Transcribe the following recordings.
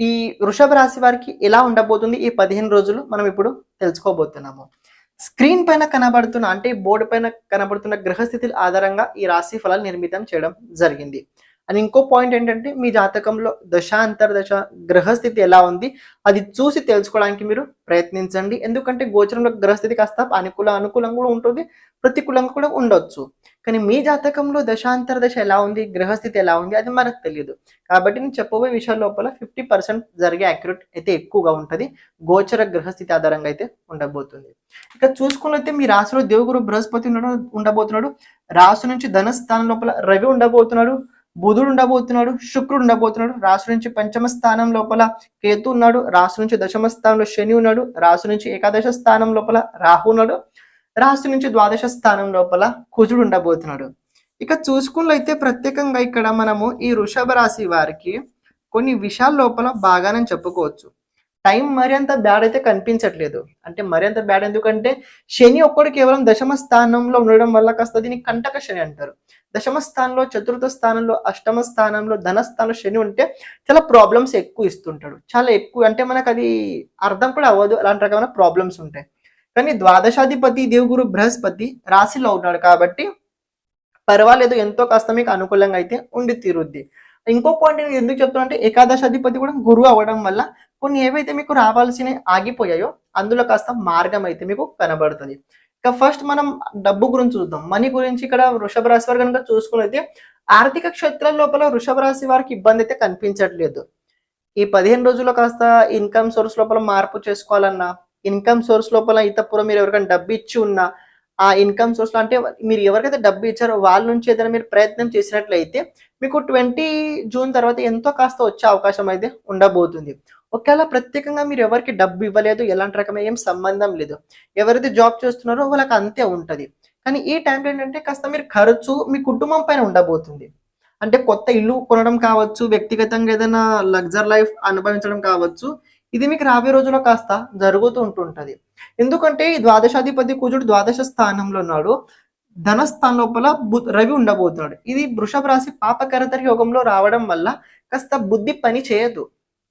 ఈ వృషభ రాశి వారికి ఎలా ఉండబోతుంది? ఈ పదిహేను రోజులు మనం ఇప్పుడు తెలుసుకోబోతున్నాము. స్క్రీన్ పైన కనబడుతున్న అంటే బోర్డు పైన కనబడుతున్న గ్రహస్థితుల ఆధారంగా ఈ రాశి ఫలాలు నిర్మితం చేయడం జరిగింది. అని ఇంకో పాయింట్ ఏంటంటే మీ జాతకంలో దశ అంతర్దశ గ్రహస్థితి ఎలా ఉంది? అది చూసి తెలుసుకోవడానికి మీరు ప్రయత్నించండి. ఎందుకంటే గోచరంలో గ్రహస్థితి కాస్త అనుకూల అనుకూలంగా కూడా ఉంటుంది ప్రతికూలంగా కూడా ఉండొచ్చు. కానీ మీ జాతకంలో దశాంతర దశ ఎలా ఉంది? గ్రహస్థితి ఎలా ఉంది? అది మనకు తెలియదు కాబట్టి నేను చెప్పబోయే విషయాల లోపల ఫిఫ్టీ పర్సెంట్ జరిగే అక్యురేట్ అయితే ఎక్కువగా ఉంటుంది. గోచర గ్రహస్థితి ఆధారంగా అయితే ఉండబోతుంది. ఇక చూసుకున్నైతే మీ రాశిలో దేవుగురు బృహస్పతి ఉండడం ఉండబోతున్నాడు. రాశి నుంచి ధనస్థానం లోపల రవి ఉండబోతున్నాడు. బుధుడు ఉండబోతున్నాడు శుక్రుడు ఉండబోతున్నాడు రాశి నుంచి పంచమ స్థానం లోపల కేతు ఉన్నాడు రాశి నుంచి దశమ స్థానంలో శని ఉన్నాడు రాశి నుంచి ఏకాదశ స్థానం లోపల రాహు ఉన్నాడు రాశి నుంచి ద్వాదశ స్థానం లోపల కుజుడు ఉండబోతున్నాడు. ఇక చూసుకున్నట్లయితే ప్రత్యేకంగా ఇక్కడ మనము ఈ వృషభ రాశి వారికి కొన్ని విషయాల లోపల బాగానే చెప్పుకోవచ్చు. టైం మరింత బ్యాడ్ అయితే కనిపించట్లేదు. అంటే మరింత బ్యాడ్ ఎందుకంటే శని ఒక్కడు కేవలం దశమ స్థానంలో ఉండడం వల్ల కాస్త దీన్ని కంటక శని అంటారు. దశమ స్థానంలో చతుర్థ స్థానంలో అష్టమ స్థానంలో ధనస్థానంలో శని ఉంటే చాలా ప్రాబ్లమ్స్ ఎక్కువ ఇస్తుంటాడు. చాలా ఎక్కువ అంటే మనకు అది అర్థం కూడా అవ్వదు. అలాంటి రకమైన ప్రాబ్లమ్స్ ఉంటాయి. కానీ ద్వాదశాధిపతి దేవుగురు బృహస్పతి రాశిలో ఉన్నాడు కాబట్టి పర్వాలేదు. ఎంతో కాస్త మీకు అనుకూలంగా అయితే ఉండి తీరుద్ది. ఇంకో పాయింట్ నేను ఎందుకు చెప్తున్నా అంటే ఏకాదశాధిపతి కూడా గురువు అవ్వడం వల్ల కొన్ని ఏవైతే మీకు రావాల్సినవి ఆగిపోయాయో అందులో కాస్త మార్గం అయితే మీకు కనబడుతుంది. ఇక ఫస్ట్ మనం డబ్బు గురించి చూద్దాం. మనీ గురించి ఇక్కడ వృషభ రాశి వారు కనుక చూసుకున్నైతే ఆర్థిక క్షేత్రం లోపల వృషభ రాశి వారికి ఇబ్బంది అయితే కనిపించట్లేదు. ఈ పదిహేను రోజుల్లో కాస్త ఇన్కమ్ సోర్స్ లోపల మార్పు చేసుకోవాలన్నా ఇన్కమ్ సోర్స్ లోపల ఇతప్పురం మీరు ఎవరికైనా డబ్బు ఇచ్చి ఉన్నా ఆ ఇన్కమ్ సోర్స్లో అంటే మీరు ఎవరికైతే డబ్బు ఇచ్చారో వాళ్ళ నుంచి ఏదైనా మీరు ప్రయత్నం చేసినట్లయితే మీకు ట్వంటీ జూన్ తర్వాత ఎంతో కాస్త వచ్చే అవకాశం అయితే ఉండబోతుంది. ఒకవేళ ప్రత్యేకంగా మీరు ఎవరికి డబ్బు ఇవ్వలేదు ఎలాంటి రకమైన ఏం సంబంధం లేదు ఎవరైతే జాబ్ చేస్తున్నారో వాళ్ళకి అంతే ఉంటుంది. కానీ ఈ టైంలో ఏంటంటే కాస్త మీరు ఖర్చు మీ కుటుంబం పైన ఉండబోతుంది. అంటే కొత్త ఇల్లు కొనడం కావచ్చు వ్యక్తిగతంగా ఏదైనా లగ్జర్ లైఫ్ అనుభవించడం కావచ్చు ఇది మీకు రాబోయే రోజుల్లో కాస్త జరుగుతూ ఉంటుంటుంది. ఎందుకంటే ఈ ద్వాదశాధిపతి కుజుడు ద్వాదశ స్థానంలో ఉన్నాడు. ధనస్థానం లోపల రవి ఉండబోతున్నాడు. ఇది వృషభ రాశి పాపకరతర యోగంలో రావడం వల్ల కాస్త బుద్ధి పని చేయదు.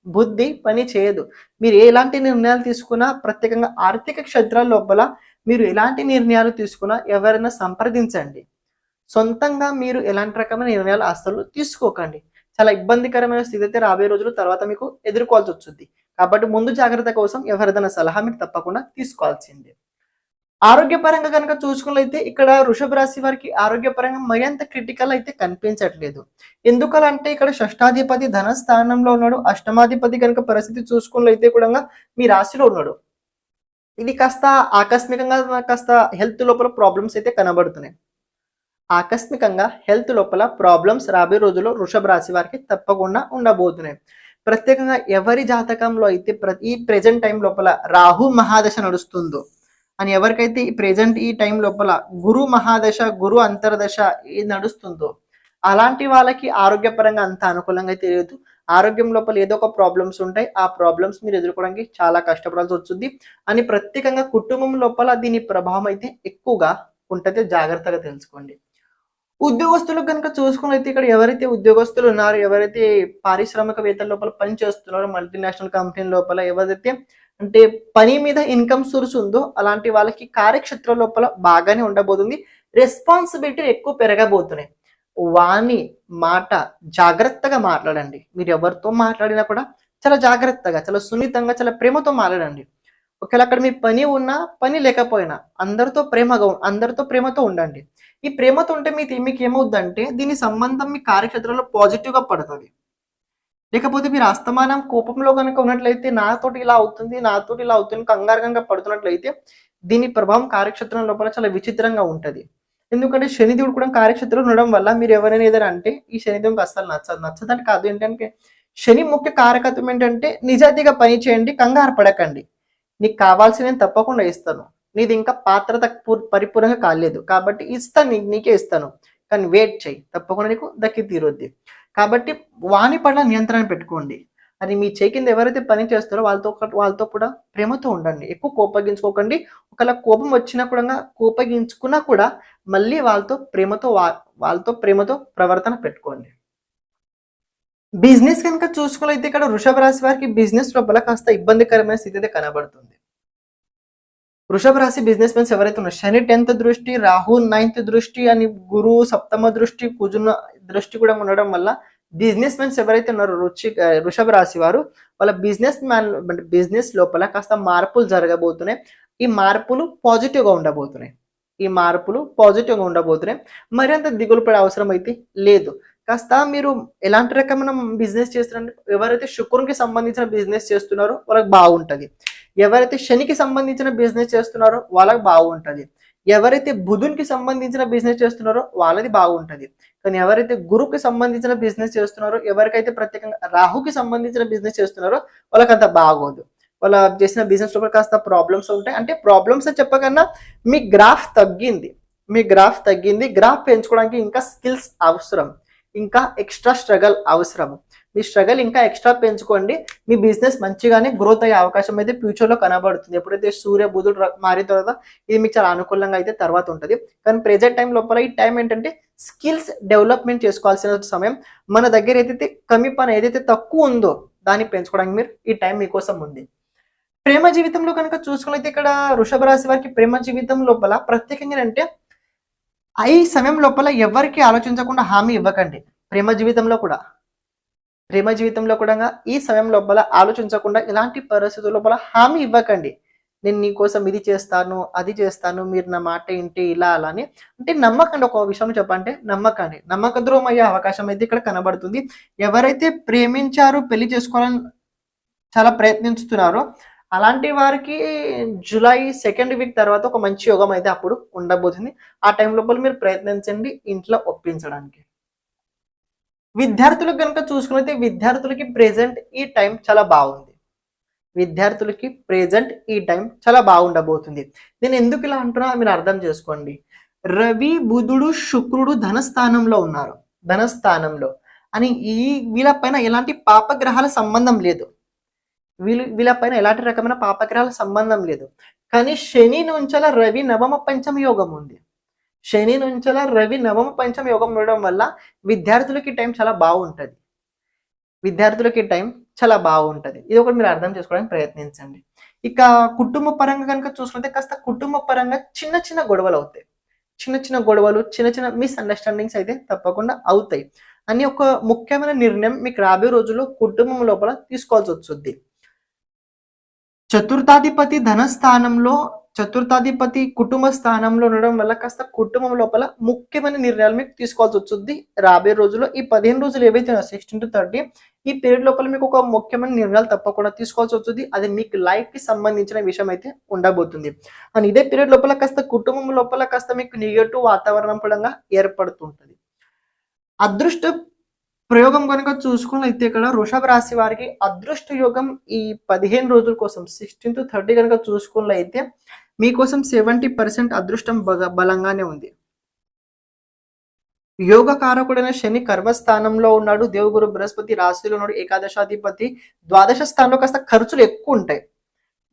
బుద్ధి పని చేయదు. మీరు ఎలాంటి నిర్ణయాలు తీసుకున్నా ప్రత్యేకంగా ఆర్థిక క్షేత్రాల లోపల మీరు ఎలాంటి నిర్ణయాలు తీసుకున్నా ఎవరైనా సంప్రదించండి. సొంతంగా మీరు ఎలాంటి రకమైన నిర్ణయాలు అస్సలు తీసుకోకండి. చాలా ఇబ్బందికరమైన స్థితి అయితే రాబోయే రోజుల తర్వాత మీకు ఎదుర్కోవాల్సి వచ్చింది కాబట్టి ముందు జాగ్రత్త కోసం ఎవరిదైనా సలహా మీరు తప్పకుండా తీసుకోవాల్సిందే. ఆరోగ్యపరంగా కనుక చూసుకున్నట్లయితే ఇక్కడ వృషభ రాశి వారికి ఆరోగ్యపరంగా మరింత క్రిటికల్ అయితే కనిపించట్లేదు. ఎందుకలంటే ఇక్కడ షష్టాధిపతి ధన స్థానంలో ఉన్నాడు. అష్టమాధిపతి కనుక పరిస్థితి చూసుకున్నట్లయితే కూడా మీ రాశిలో ఉన్నాడు. ఇది కాస్త ఆకస్మికంగా కాస్త హెల్త్ లోపల ప్రాబ్లమ్స్ అయితే కనబడుతున్నాయి. ఆకస్మికంగా హెల్త్ లోపల ప్రాబ్లమ్స్ రాబోయే రోజుల్లో వృషభ రాశి వారికి తప్పకుండా ఉండబోతున్నాయి. ప్రత్యేకంగా ఎవరి జాతకంలో అయితే ప్ర- ఈ ప్రెజెంట్ టైం లోపల రాహు మహాదశ నడుస్తుందో అని ఎవరికైతే ఈ ప్రెజెంట్ ఈ టైం లోపల గురు మహాదశ గురు అంతర్దశ ఇది నడుస్తుందో అలాంటి వాళ్ళకి ఆరోగ్యపరంగా అంత అనుకూలంగా అయితే తెలియదు ఆరోగ్యం లోపల ఏదో ఒక ప్రాబ్లమ్స్ ఉంటాయి. ఆ ప్రాబ్లమ్స్ మీరు ఎదుర్కోవడానికి చాలా కష్టపడాల్సి వస్తుంది. అని ప్రత్యేకంగా కుటుంబం లోపల దీని ప్రభావం అయితే ఎక్కువగా ఉంటుంది. జాగ్రత్తగా తెలుసుకోండి. ఉద్యోగస్తులు కనుక చూసుకున్నైతే ఇక్కడ ఎవరైతే ఉద్యోగస్తులు ఉన్నారో ఎవరైతే పారిశ్రామికవేత్తల లోపల పని చేస్తున్నారో మల్టీనేషనల్ కంపెనీ లోపల ఎవరైతే అంటే పని మీద ఇన్కమ్ సోర్స్ ఉందో అలాంటి వాళ్ళకి కార్యక్షేత్రం లోపల బాగానే ఉండబోతుంది. రెస్పాన్సిబిలిటీ ఎక్కువ పెరగబోతున్నాయి. వాణి మాట జాగ్రత్తగా మాట్లాడండి. మీరు ఎవరితో మాట్లాడినా కూడా చాలా జాగ్రత్తగా చాలా సున్నితంగా చాలా ప్రేమతో మాట్లాడండి. ఒకవేళ అక్కడ మీ పని ఉన్నా పని లేకపోయినా అందరితో ప్రేమగా అందరితో ప్రేమతో ఉండండి. ఈ ప్రేమతో ఉంటే మీ మీకు ఏమవుద్దంటే దీని సంబంధం మీ కార్యక్షేత్రంలో పాజిటివ్గా పడుతుంది. లేకపోతే మీరు అస్తమానం కోపంలో కనుక ఉన్నట్లయితే నాతోటి ఇలా అవుతుంది నాతోటి ఇలా అవుతుంది కంగారుగా పడుతున్నట్లయితే దీని ప్రభావం కార్యక్షేత్రం లోపల చాలా విచిత్రంగా ఉంటుంది. ఎందుకంటే శనిదేవుడు కూడా కార్యక్షేత్రం ఉండడం వల్ల మీరు ఎవరైనా ఏదైనా అంటే ఈ శనిదేవునికి అస్సలు నచ్చదు. నచ్చదని కాదు ఏంటంటే శని ముఖ్య కారకత్వం ఏంటంటే నిజాయితీగా పని చేయండి కంగారు పడకండి. నీకు కావాల్సిన నేను తప్పకుండా ఇస్తాను. నీది ఇంకా పాత్రత పూర్- పరిపూర్ణంగా కాలేదు. కాబట్టి ఇస్తాను నీకు నీకే ఇస్తాను. కానీ వెయిట్ చేయి తప్పకుండా నీకు దక్కి తీరుద్ది. కాబట్టి వాణి పట్ల నియంత్రణ పెట్టుకోండి. అది మీ చేయి కింద ఎవరైతే పని చేస్తారో వాళ్ళతో వాళ్ళతో కూడా ప్రేమతో ఉండండి. ఎక్కువ కోపగించుకోకండి. ఒకవేళ కోపం వచ్చినా కూడా కోపగించుకున్నా కూడా మళ్ళీ వాళ్ళతో ప్రేమతో వా- వాళ్ళతో ప్రేమతో ప్రవర్తన పెట్టుకోండి. బిజినెస్ కనుక చూసుకున్నైతే ఇక్కడ వృషభ రాశి వారికి బిజినెస్ లోపల కాస్త ఇబ్బందికరమైన స్థితి అయితే కనబడుతుంది. వృషభ రాశి బిజినెస్ మెన్స్ ఎవరైతే ఉన్నారు శని టెన్త్ దృష్టి రాహు నైన్త్ దృష్టి అని గురువు సప్తమ దృష్టి కుజున దృష్టి కూడా ఉండడం వల్ల బిజినెస్ మెన్స్ ఎవరైతే ఉన్నారో రుచి వృషభ రాశి వారు వాళ్ళ బిజినెస్ మ్యాన్ బిజినెస్ లోపల కాస్త మార్పులు జరగబోతున్నాయి. ఈ మార్పులు పాజిటివ్గా ఉండబోతున్నాయి. ఈ మార్పులు పాజిటివ్గా ఉండబోతున్నాయి. మరింత దిగులు పడే అవసరం అయితే లేదు. కాస్త మీరు ఎలాంటి రకమైన బిజినెస్ చేస్తున్నారంటే ఎవరైతే శుక్రునికి సంబంధించిన బిజినెస్ చేస్తున్నారో వాళ్ళకి బాగుంటుంది. ఎవరైతే శనికి సంబంధించిన బిజినెస్ చేస్తున్నారో వాళ్ళకి బాగుంటుంది. ఎవరైతే బుధునికి సంబంధించిన బిజినెస్ చేస్తున్నారో వాళ్ళది బాగుంటుంది. కానీ ఎవరైతే గురువుకి సంబంధించిన బిజినెస్ చేస్తున్నారో ఎవరికైతే ప్రత్యేకంగా రాహుకి సంబంధించిన బిజినెస్ చేస్తున్నారో వాళ్ళకి అంత బాగోదు. వాళ్ళ చేసిన బిజినెస్ లోపల కాస్త ప్రాబ్లమ్స్ ఉంటాయి. అంటే ప్రాబ్లమ్స్ అని చెప్పకన్నా మీ గ్రాఫ్ తగ్గింది. మీ గ్రాఫ్ తగ్గింది. గ్రాఫ్ పెంచుకోవడానికి ఇంకా స్కిల్స్ అవసరం. ఇంకా ఎక్స్ట్రా స్ట్రగల్ అవసరం మీ స్ట్రగల్ ఇంకా ఎక్స్ట్రా పెంచుకోండి. మీ బిజినెస్ మంచిగానే గ్రోత్ అయ్యే అవకాశం అయితే ఫ్యూచర్లో కనబడుతుంది. ఎప్పుడైతే సూర్య బుధుడు మారిన తర్వాత ఇది మీకు చాలా అనుకూలంగా అయితే తర్వాత ఉంటుంది. కానీ ప్రెజెంట్ టైం లోపల ఈ టైం ఏంటంటే స్కిల్స్ డెవలప్మెంట్ చేసుకోవాల్సిన సమయం. మన దగ్గర ఏదైతే కమి పని ఏదైతే తక్కువ ఉందో దాన్ని పెంచుకోవడానికి మీరు ఈ టైం మీకోసం ఉంది. ప్రేమ జీవితంలో కనుక చూసుకున్నైతే ఇక్కడ వృషభ రాశి వారికి ప్రేమ జీవితం లోపల ప్రత్యేకంగా అంటే ఈ సమయం లోపల ఎవరికి ఆలోచించకుండా హామీ ఇవ్వకండి. ప్రేమ జీవితంలో కూడా. ప్రేమ జీవితంలో కూడా ఈ సమయం లోపల ఆలోచించకుండా ఇలాంటి పరిస్థితుల లోపల హామీ ఇవ్వకండి. నేను నీ కోసం ఇది చేస్తాను అది చేస్తాను మీరు నా మాట ఏంటి ఇలా అలా అని. అంటే నమ్మకండి ఒక విషయం చెప్పంటే నమ్మకండి. నమ్మక ద్రోహం అయ్యే అవకాశం అయితే ఇక్కడ కనబడుతుంది. ఎవరైతే ప్రేమించారు పెళ్ళి చేసుకోవాలని చాలా ప్రయత్నిస్తున్నారో అలాంటి వారికి జూలై సెకండ్ వీక్ తర్వాత ఒక మంచి యోగం అయితే అప్పుడు ఉండబోతుంది. ఆ టైం లోపల మీరు ప్రయత్నించండి ఇంట్లో ఒప్పించడానికి. విద్యార్థులకు కనుక చూసుకున్నైతే విద్యార్థులకి ప్రెజెంట్ ఈ టైం చాలా బాగుంది. విద్యార్థులకి ప్రెజెంట్ ఈ టైం చాలా బాగుండబోతుంది. నేను ఎందుకు ఇలా అంటున్నా మీరు అర్థం చేసుకోండి. రవి బుధుడు శుక్రుడు ధనస్థానంలో ఉన్నారు. ధనస్థానంలో. అని ఈ వీళ్ళ పైన ఎలాంటి పాపగ్రహాల సంబంధం లేదు. వీళ్ళు వీళ్ళపైన ఎలాంటి రకమైన పాపగ్రహాల సంబంధం లేదు. కానీ శని నుంచల రవి నవమ పంచమ యోగం ఉంది. శని నుంచల రవి నవమ పంచమ యోగం ఉండడం వల్ల విద్యార్థులకి టైం చాలా బాగుంటుంది. విద్యార్థులకి టైం చాలా బాగుంటుంది. ఇది ఒకటి మీరు అర్థం చేసుకోవడానికి ప్రయత్నించండి. ఇక కుటుంబ పరంగా కనుక చూసుకుంటే కాస్త కుటుంబ పరంగా చిన్న చిన్న గొడవలు అవుతాయి. చిన్న చిన్న గొడవలు చిన్న చిన్న మిస్అండర్స్టాండింగ్స్ అయితే తప్పకుండా అవుతాయి. అని ఒక ముఖ్యమైన నిర్ణయం మీకు రాబోయే రోజుల్లో కుటుంబం లోపల తీసుకోవాల్సి వస్తుంది. చతుర్థాధిపతి ధనస్థానంలో చతుర్థాధిపతి కుటుంబ స్థానంలో ఉండడం వల్ల కాస్త కుటుంబం లోపల ముఖ్యమైన నిర్ణయాలు మీకు తీసుకోవాల్సి వస్తుంది. రాబోయే రోజుల్లో ఈ పదిహేను రోజులు ఏవైతే సిక్స్టీన్ టు థర్టీ ఈ పీరియడ్ లోపల మీకు ఒక ముఖ్యమైన నిర్ణయాలు తప్పకుండా తీసుకోవాల్సి వస్తుంది. అది మీకు లైఫ్కి సంబంధించిన విషయం అయితే ఉండబోతుంది. అండ్ ఇదే పీరియడ్ లోపల కాస్త కుటుంబం లోపల కాస్త మీకు నెగటివ్ వాతావరణం కూడా ఏర్పడుతుంటది. అదృష్ట ప్రయోగం కనుక చూసుకున్నైతే ఇక్కడ వృషభ రాశి వారికి అదృష్ట యోగం ఈ పదిహేను రోజుల కోసం సిక్స్టీన్ టు థర్టీ కనుక చూసుకున్నైతే మీకోసం సెవెంటీ పర్సెంట్ అదృష్టం బలంగానే ఉంది. యోగ కారకుడైన శని కర్మస్థానంలో ఉన్నాడు. దేవుగురు బృహస్పతి రాశిలో ఉన్నాడు. ఏకాదశాధిపతి ద్వాదశ స్థానంలో కాస్త ఖర్చులు ఎక్కువ ఉంటాయి.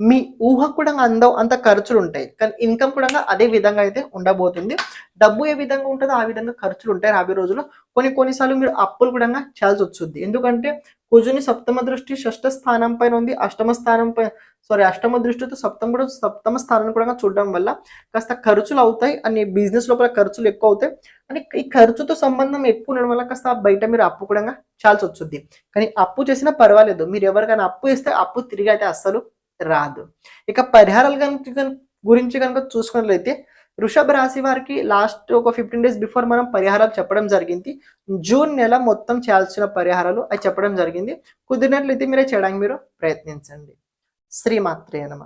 మీ ఊహ కూడా అందవు అంత ఖర్చులు ఉంటాయి. కానీ ఇన్కమ్ కూడా అదే విధంగా అయితే ఉండబోతుంది. డబ్బు ఏ విధంగా ఉంటుందో ఆ విధంగా ఖర్చులు ఉంటాయి రాబోయే రోజుల్లో. కొన్ని కొన్నిసార్లు మీరు అప్పులు కూడా చేయాల్సి వచ్చింది ఎందుకంటే కుజుని సప్తమ దృష్టి షష్ఠ స్థానం పైన ఉంది. అష్టమ స్థానం పై సారీ అష్టమ దృష్టితో సప్తమ కూడా సప్తమ స్థానాన్ని కూడా చూడడం వల్ల కాస్త ఖర్చులు అవుతాయి. అని బిజినెస్ లోపల ఖర్చులు ఎక్కువ అవుతాయి. అని ఈ ఖర్చుతో సంబంధం ఎక్కువ ఉండడం వల్ల కాస్త బయట మీరు అప్పు కూడా చేయాల్సి వచ్చింది కానీ అప్పు చేసినా పర్వాలేదు. మీరు ఎవరికైనా అప్పు ఇస్తే అప్పు తిరిగి అయితే అస్సలు రాదు. ఇక పరిహారాలు కనుక గురించి కనుక చూసుకున్నట్లయితే వృషభ రాశి వారికి లాస్ట్ ఒక ఫిఫ్టీన్ డేస్ బిఫోర్ మనం పరిహారాలు చెప్పడం జరిగింది. జూన్ నెల మొత్తం చేయాల్సిన పరిహారాలు అవి చెప్పడం జరిగింది. కుదిరినట్లయితే మీరే చేయడానికి మీరు ప్రయత్నించండి. శ్రీమాత్రే నమ.